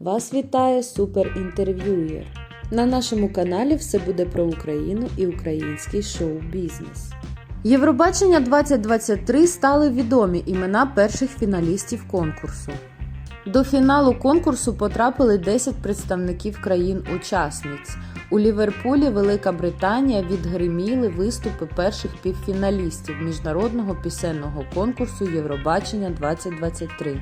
Вас вітає суперінтерв'юєр. На нашому каналі все буде про Україну і український шоу-бізнес. Євробачення 2023 стали відомі імена перших фіналістів конкурсу. До фіналу конкурсу потрапили 10 представників країн-учасниць. У Ліверпулі Велика Британія відгриміли виступи перших півфіналістів міжнародного пісенного конкурсу Євробачення 2023.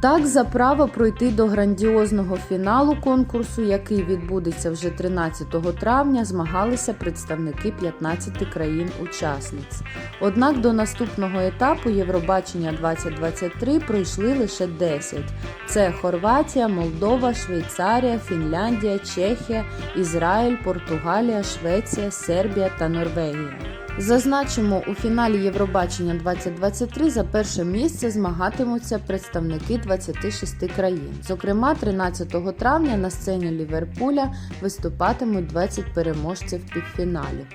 Так, за право пройти до грандіозного фіналу конкурсу, який відбудеться вже 13 травня, змагалися представники 15 країн-учасниць. Однак до наступного етапу Євробачення 2023 пройшли лише 10. Це Хорватія, Молдова, Швейцарія, Фінляндія, Чехія, Ізраїль, Португалія, Швеція, Сербія та Норвегія. Зазначимо, у фіналі Євробачення 2023 за перше місце змагатимуться представники 26 країн. Зокрема, 13 травня на сцені Ліверпуля виступатимуть 20 переможців півфіналів.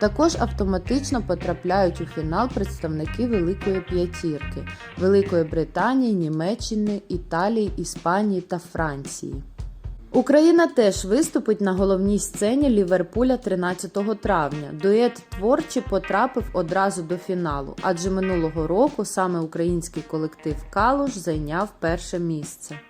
Також автоматично потрапляють у фінал представники Великої П'ятірки Великої Британії, Німеччини, Італії, Іспанії та Франції. Україна теж виступить на головній сцені Ліверпуля 13 травня. Дует творчі потрапив одразу до фіналу, адже минулого року саме український колектив Калуш зайняв перше місце.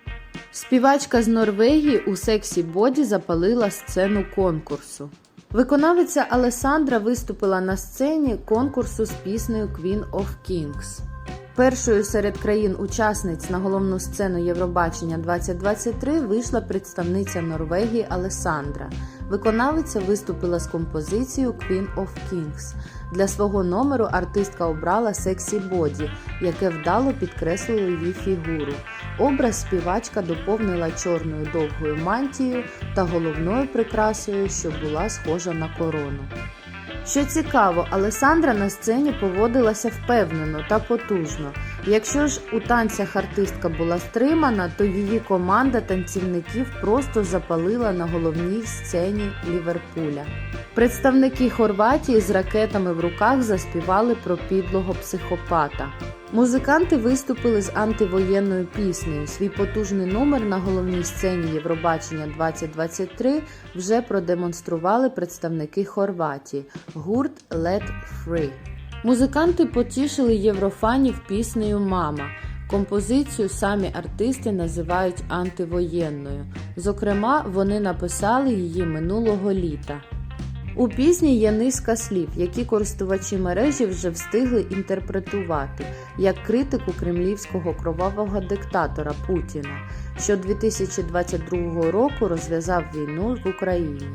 Співачка з Норвегії у сексі боді запалила сцену конкурсу. Виконавиця Алесандра виступила на сцені конкурсу з піснею Queen of Kings. Першою серед країн-учасниць на головну сцену Євробачення 2023 вийшла представниця Норвегії Алесандра. Виконавиця виступила з композицією Queen of Kings. Для свого номеру артистка обрала сексі боді, яке вдало підкреслило її фігуру. Образ співачка доповнила чорною довгою мантією та головною прикрасою, що була схожа на корону. Що цікаво, Алесандра на сцені поводилася впевнено та потужно. Якщо ж у танцях артистка була стримана, то її команда танцівників просто запалила на головній сцені Ліверпуля. Представники Хорватії з ракетами в руках заспівали про підлого психопата. Музиканти виступили з антивоєнною піснею. Свій потужний номер на головній сцені Євробачення 2023 вже продемонстрували представники Хорватії гурт Let Free. Музиканти потішили єврофанів піснею Мама. Композицію самі артисти називають антивоєнною. Зокрема, вони написали її минулого літа. У пісні є низка слів, які користувачі мережі вже встигли інтерпретувати як критику кремлівського кровавого диктатора Путіна, що 2022 року розв'язав війну в Україні.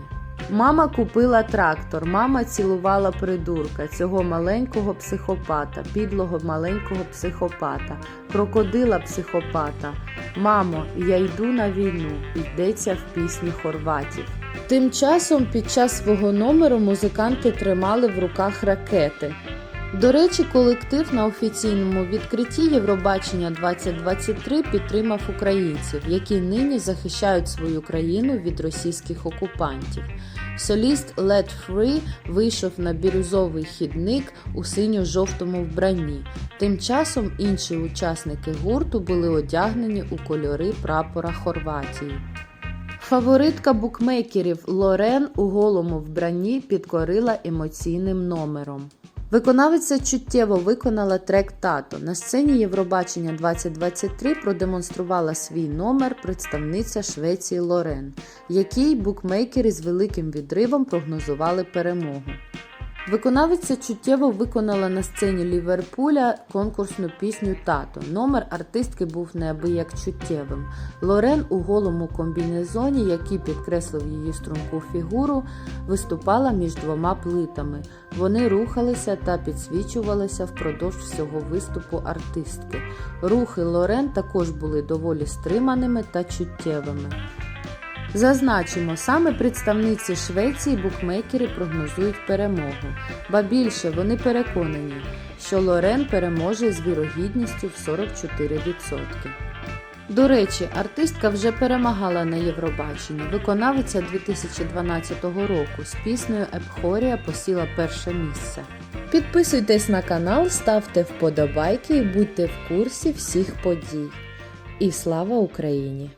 Мама купила трактор, мама цілувала придурка, цього маленького психопата, підлого маленького психопата, крокодила психопата. Мамо, я йду на війну, йдеться в пісні хорватів. Тим часом під час свого номеру музиканти тримали в руках ракети. До речі, колектив на офіційному відкритті Євробачення 2023 підтримав українців, які нині захищають свою країну від російських окупантів. Соліст Let Free вийшов на бірюзовий хідник у синьо-жовтому вбранні. Тим часом інші учасники гурту були одягнені у кольори прапора Хорватії. Фаворитка букмекерів Лорен у голому вбранні підкорила емоційним номером. Виконавиця чуттєво виконала трек Тато. На сцені Євробачення 2023 продемонструвала свій номер представниця Швеції Лорен, якій букмекери з великим відривом прогнозували перемогу. Виконавиця чуттєво виконала на сцені Ліверпуля конкурсну пісню Тато. Номер артистки був неабияк чуттєвим. Лорен у голому комбінезоні, який підкреслив її струнку фігуру, виступала між двома плитами. Вони рухалися та підсвічувалися впродовж всього виступу артистки. Рухи Лорен також були доволі стриманими та чуттєвими. Зазначимо, саме представниці Швеції букмекери прогнозують перемогу, ба більше вони переконані, що Лорен переможе з вірогідністю в 44%. До речі, артистка вже перемагала на Євробаченні. Виконавиця 2012 року з піснею Епхорія посіла перше місце. Підписуйтесь на канал, ставте вподобайки і будьте в курсі всіх подій. І слава Україні!